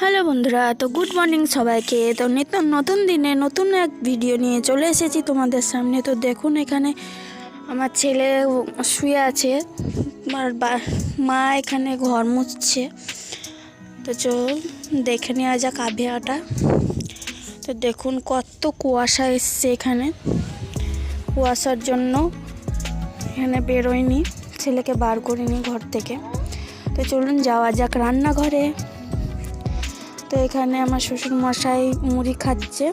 Hello বন্ধুরা, তো good morning সবাইকে। তো নিত্য নতুন দিনে নতুন এক ভিডিও নিয়ে চলে এসেছি তোমাদের সামনে। তো দেখুন এখানে আমার ছেলে শুয়ে আছে বা- মা এখানে ঘর মুছছে। তো চল দেখে নেওয়া যাক আবহাওয়াটা। তো দেখুন কত কুয়াশা এসছে এখানে। কুয়াশার জন্য এখানে বেরোয়নি, ছেলেকে বার করিনি ঘর থেকে। তো চলুন যাওয়া যাক রান্নাঘরে। তো এখানে আমার শ্বশুর মশাই মুড়ি খাচ্ছে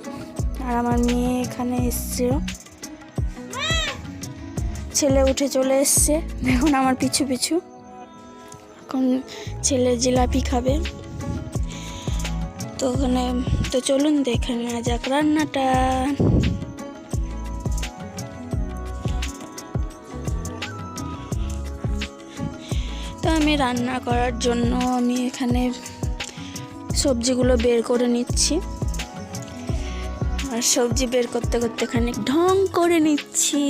আর আমার মেয়ে এখানে এসছে ছেলে উঠে চলে এসছে। দেখুন আমার পিছু পিছু। এখন ছেলে জিলাপি খাবে। তো ওখানে, তো চলুন দেখে নেওয়া যাক রান্নাটা। তো আমি রান্না করার জন্য আমি এখানে সবজিগুলো বের করে নিচ্ছি। আর সবজি বের করতে করতে খানিক ঢং করে নিচ্ছি।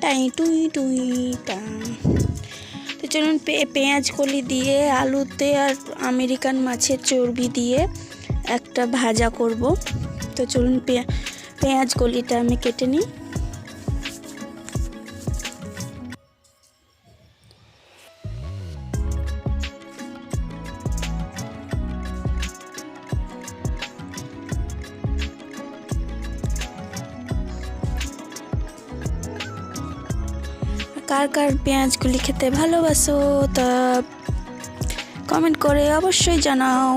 টাই টুই টুই টা। তো চলুন পেঁয়াজ কলি দিয়ে, আলুতে আর আমেরিকান মাছের চর্বি দিয়ে একটা ভাজা করব। তো চলুন পেঁয়াজ কলিটা আমি কেটে নিই। কার কার পেঁয়াজগুলি খেতে ভালোবাসো তা কমেন্ট করে অবশ্যই জানাও।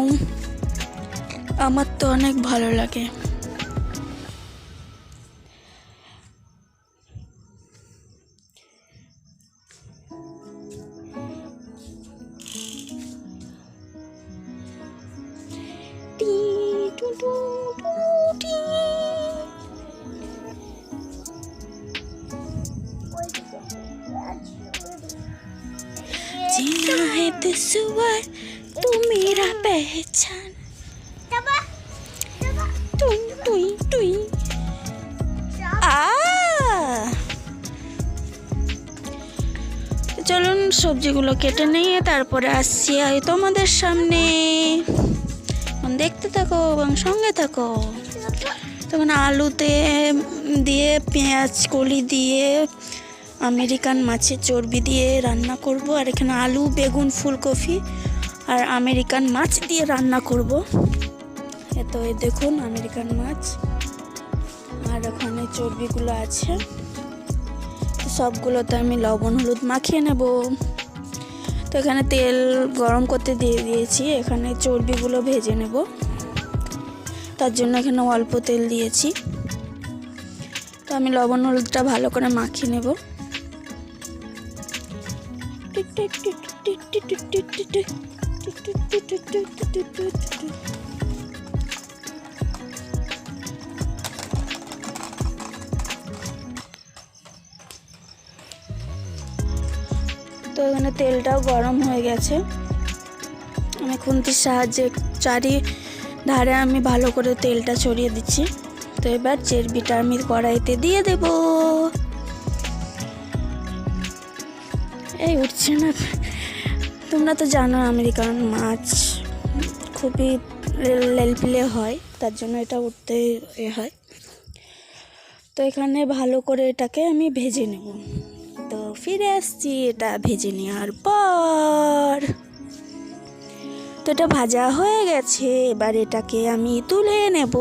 আমার তো অনেক ভালো লাগে। जीना है दुश्वार तू मेरा पहचान टुई टुई टुई আ চলুন সবজিগুলো কেটে নিয়ে তারপরে আসছি আমি তোমাদের সামনে এখন দেখতে থাকো এবং সঙ্গে থাকো তখন আলুতে দিয়ে পেঁয়াজ কলি দিয়ে আমেরিকান মাছের চর্বি দিয়ে রান্না করব, আর এখানে আলু, বেগুন, ফুলকপি আর আমেরিকান মাছ দিয়ে রান্না করব। এত দেখুন আমেরিকান মাছ আর ওখানে চর্বিগুলো আছে। সবগুলোতে আমি লবণ, হলুদ মাখিয়ে নেব। তো এখানে তেল গরম করতে দিয়ে দিয়েছি, এখানে চর্বিগুলো ভেজে নেব। তার জন্য এখানে অল্প তেল দিয়েছি। তো আমি লবণ, হলুদটা ভালো করে মাখিয়ে নেব। তেলটাও গরম হয়ে গেছে। আমি খুন্তির সাহায্যে চারি ধারে আমি ভালো করে তেলটা ছড়িয়ে দিচ্ছি। তো এবার চেরবিটা আমি কড়াইতে দিয়ে দেব। এই উঠছে না। তোমরা তো জানো আমেরিকান মাছ খুবই লেলপিলে হয়, তার জন্য এটা উঠতে এ হয়। তো এখানে ভালো করে এটাকে আমি ভেজে নেব। ফিরে আসছি, এটা ভেজে নেওয়ার পর। তো এটা ভাজা হয়ে গেছে, এবার এটাকে আমি তুলে নেব।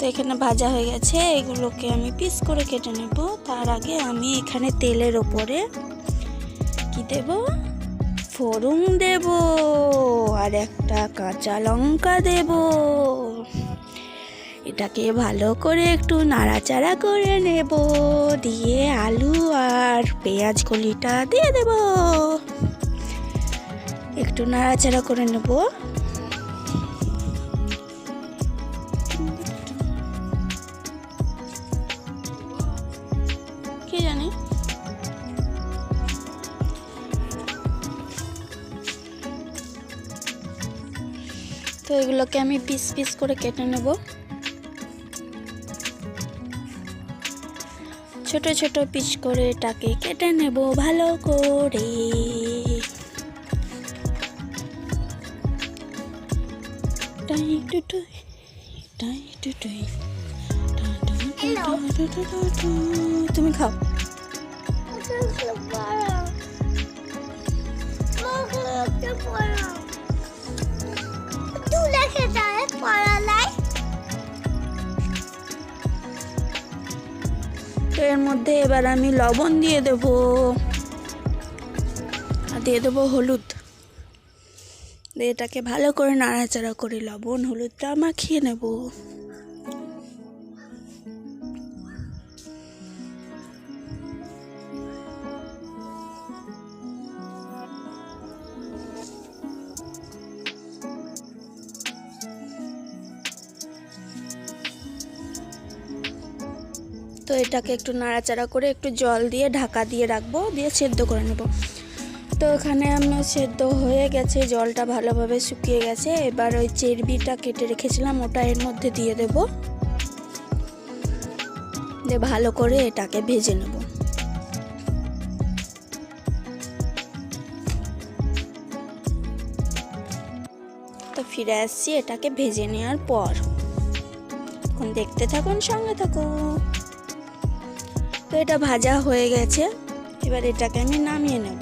তো এখানে ভাজা হয়ে গেছে। এগুলোকে আমি পিস করে কেটে নেব। তার আগে আমি এখানে তেলের ওপরে কি দেব? ফোড়ন দেব আর একটা কাঁচা লঙ্কা দেব। এটাকে ভালো করে একটু নাড়াচাড়া করে নেব। দিয়ে আলু আর পেঁয়াজ কলিটা দিয়ে দেব। একটু নাড়াচাড়া করে নেব। তো এগুলোকে আমি পিস পিস করে কেটে নেব। ছোট ছোট পিস করে এটাকে কেটে নেব ভালো করে। তুমি খাও। খেতে পড়ালাই তো এর মধ্যে এবার আমি লবণ দিয়ে দেব। আর দিয়ে দেবো হলুদ। এটাকে ভালো করে নাড়াচাড়া করে লবণ, হলুদটা মাখিয়ে নেব। তো এটাকে একটু নাড়াচাড়া করে একটু জল দিয়ে ঢাকা দিয়ে রাখব, দিয়ে সেদ্ধ করে নেব। তো এখানে আমি সেদ্ধ হয়ে গেছে, জলটা ভালোভাবে শুকিয়ে গেছে। এবার ওই চেরবিটা কেটে রেখেছিলাম, ওটা এর মধ্যে দিয়ে দেব। দিয়ে ভালো করে এটাকে ভেজে নেব। তো ফিরে আসছি এটাকে ভেজে নেওয়ার পর। দেখতে থাকুন, সঙ্গে থাকুন। তো এটা ভাজা হয়ে গেছে। এবার এটাকে আমি নামিয়ে নেব।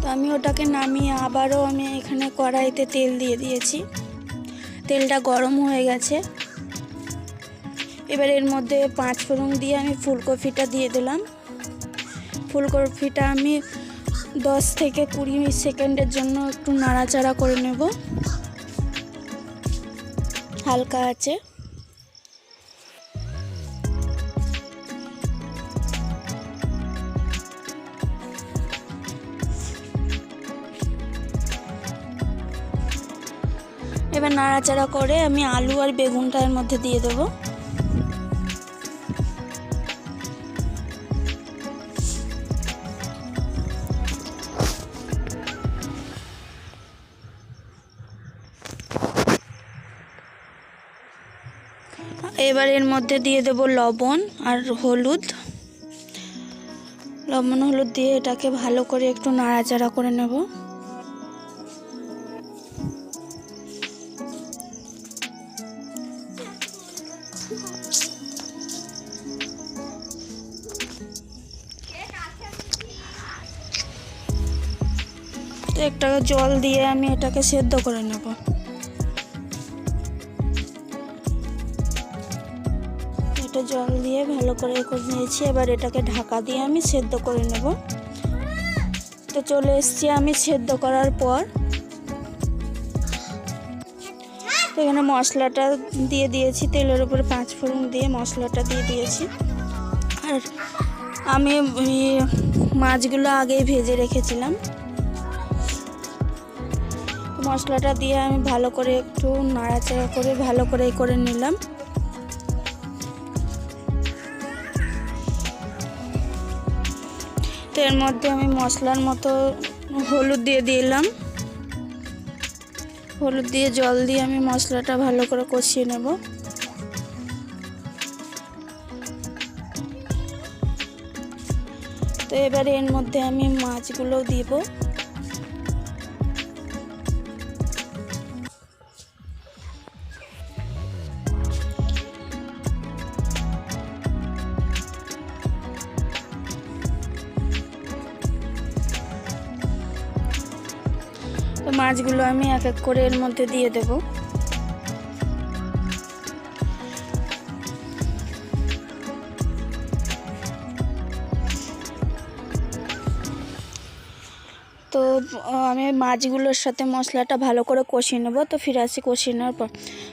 তো আমি ওটাকে নামিয়ে আবারও আমি এখানে কড়াইতে তেল দিয়ে দিয়েছি। তেলটা গরম হয়ে গেছে। এবার এর মধ্যে পাঁচ ফোড়ন দিয়ে আমি ফুলকপিটা দিয়ে দিলাম। ফুলকপিটা আমি দশ থেকে কুড়ি সেকেন্ডের জন্য একটু নাড়াচাড়া করে নেব। হালকা আছে। এবার নাড়াচাড়া করে আমি আলু আর বেগুনটা এর মধ্যে দিয়ে দেবো। এবার এর মধ্যে দিয়ে দেব লবণ আর হলুদ। লবণ, হলুদ দিয়ে এটাকে ভালো করে একটু নাড়াচাড়া করে নেব। একটা জল দিয়ে আমি এটাকে সেদ্ধ করে নেব। এটা জল দিয়ে ভালো করে করে নিয়েছি। এবার এটাকে ঢাকা দিয়ে আমি সেদ্ধ করে নেব। তো চলে এসছি আমি সেদ্ধ করার পর। তো এখানে মশলাটা দিয়ে দিয়েছি। তেলের উপরে পাঁচ ফোড়ন দিয়ে মশলাটা দিয়ে দিয়েছি। আর আমি মাছগুলো আগেই ভেজে রেখেছিলাম। মশলাটা দিয়ে আমি ভালো করে একটু নাড়াচাড়া করে, ভালো করে করে নিলাম। তো এর মধ্যে আমি মশলার মতো হলুদ দিয়ে দিলাম। হলুদ দিয়ে জল দিয়ে আমি মশলাটা ভালো করে কষিয়ে নেব। তো এবারে এর মধ্যে আমি মাছগুলো দিব। মাছগুলো আমি এক এক করে এর মধ্যে দিয়ে দেব। তো আমি মাছগুলোর সাথে মশলাটা ভালো করে কষিয়ে নেব। তো ফিরে আসি কষিয়ে নেওয়ার পর।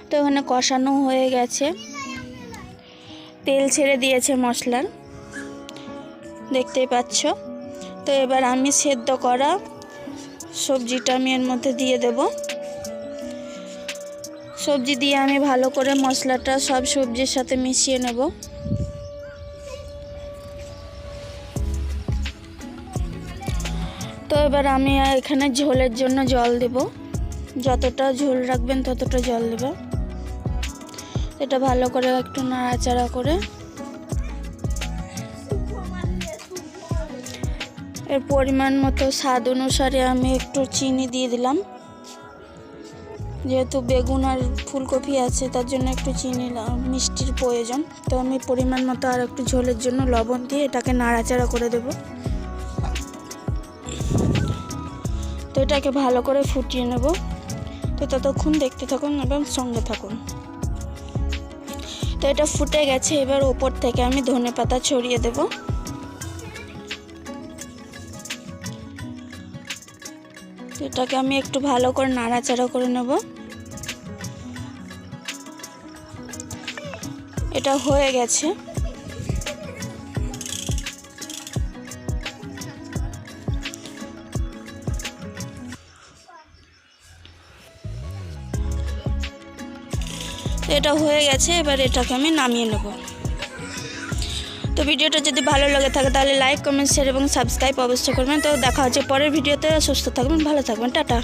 তো এখানে কষানো হয়ে গেছে। তেল ছেড়ে দিয়েছে মশলার। দেখতেই পাচ্ছ। তো এবার আমি সেদ্ধ করা সবজিটা আমি এর মধ্যে দিয়ে দেব। সবজি দিয়ে আমি ভালো করে মশলাটা সব সবজির সাথে মিশিয়ে নেব। তো এবার আমি এখানে ঝোলের জন্য জল দেব। যতটা ঝোল রাখবেন ততটা জল দেব। এটা ভালো করে একটু নাড়াচাড়া করে এর পরিমাণ মতো স্বাদ অনুসারে আমি একটু চিনি দিয়ে দিলাম। যেহেতু বেগুন আর ফুলকপি আছে, তার জন্য একটু চিনি মিষ্টির প্রয়োজন। তো আমি পরিমাণ মতো আর একটু ঝোলের জন্য লবণ দিয়ে এটাকে নাড়াচাড়া করে দেব। তো এটাকে ভালো করে ফুটিয়ে নেব। তো ততক্ষণ দেখতে থাকুন এবং সঙ্গে থাকুন। তো এটা ফুটে গেছে, এবার ওপর থেকে আমি ধনে পাতা ছড়িয়ে দেবো। এটাকে আমি একটু ভালো করে নাড়াচাড়া করে নেব। এটা হয়ে গেছে। এটা হয়ে গেছে, এবার এটাকে আমি নামিয়ে নেব। তো ভিডিওটা যদি ভালো লাগে থাকে তাহলে লাইক, কমেন্ট শেয়ার এবং সাবস্ক্রাইব অবশ্যই করবেন। তো দেখা হচ্ছে পরের ভিডিওতে। সুস্থ থাকবেন, ভালো থাকবেন। টাটা।